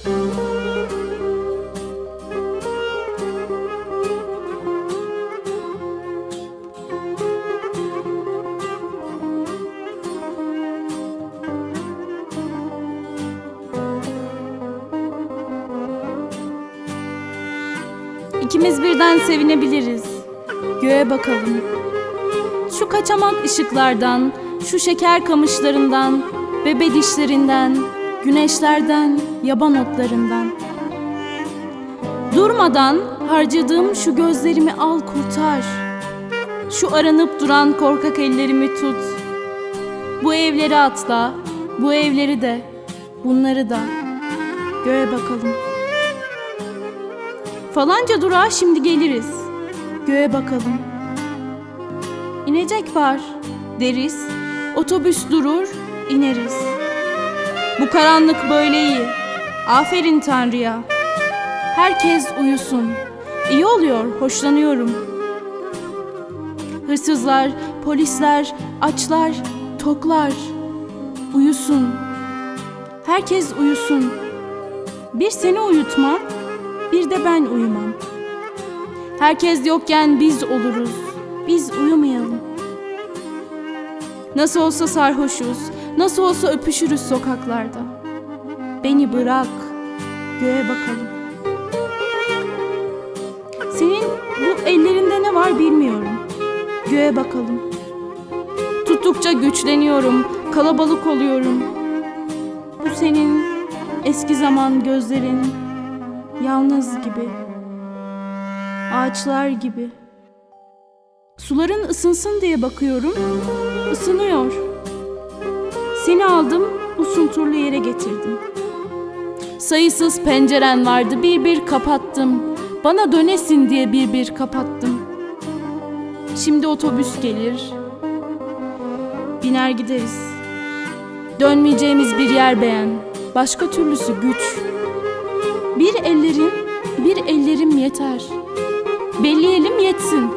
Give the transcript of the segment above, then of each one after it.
İkimiz birden sevinebiliriz. Göğe bakalım. Şu kaçamak ışıklardan, şu şeker kamışlarından, bebe dişlerinden, güneşlerden, yaban otlarından. Durmadan harcadığım şu gözlerimi al kurtar. Şu aranıp duran korkak ellerimi tut. Bu evleri atla, bu evleri de, bunları da. Göğe bakalım. Falanca durağa şimdi geliriz. Göğe bakalım. İnecek var deriz. Otobüs durur, ineriz. Bu karanlık böyle iyi. Aferin Tanrı'ya. Herkes uyusun. İyi oluyor, hoşlanıyorum. Hırsızlar, polisler, açlar, toklar. Uyusun. Herkes uyusun. Bir seni uyutmam, bir de ben uyumam. Herkes yokken biz oluruz. Biz uyumayalım. Nasıl olsa sarhoşuz, nasıl olsa öpüşürüz sokaklarda. Beni bırak, göğe bakalım. Senin bu ellerinde ne var bilmiyorum. Göğe bakalım. Tuttukça güçleniyorum, kalabalık oluyorum. Bu senin eski zaman gözlerin, yalnız gibi. Ağaçlar gibi. Suların ısınsın diye bakıyorum. Isınıyor. Seni aldım, bu yere getirdim. Sayısız penceren vardı, bir bir kapattım. Bana dönesin diye bir bir kapattım. Şimdi otobüs gelir. Biner gideriz. Dönmeyeceğimiz bir yer beğen. Başka türlüsü güç. Bir ellerin, bir ellerim yeter. Belleyelim yetsin.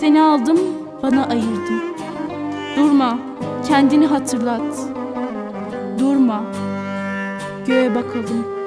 Seni aldım, bana ayırdım. Durma, kendini hatırlat. Durma, göğe bakalım.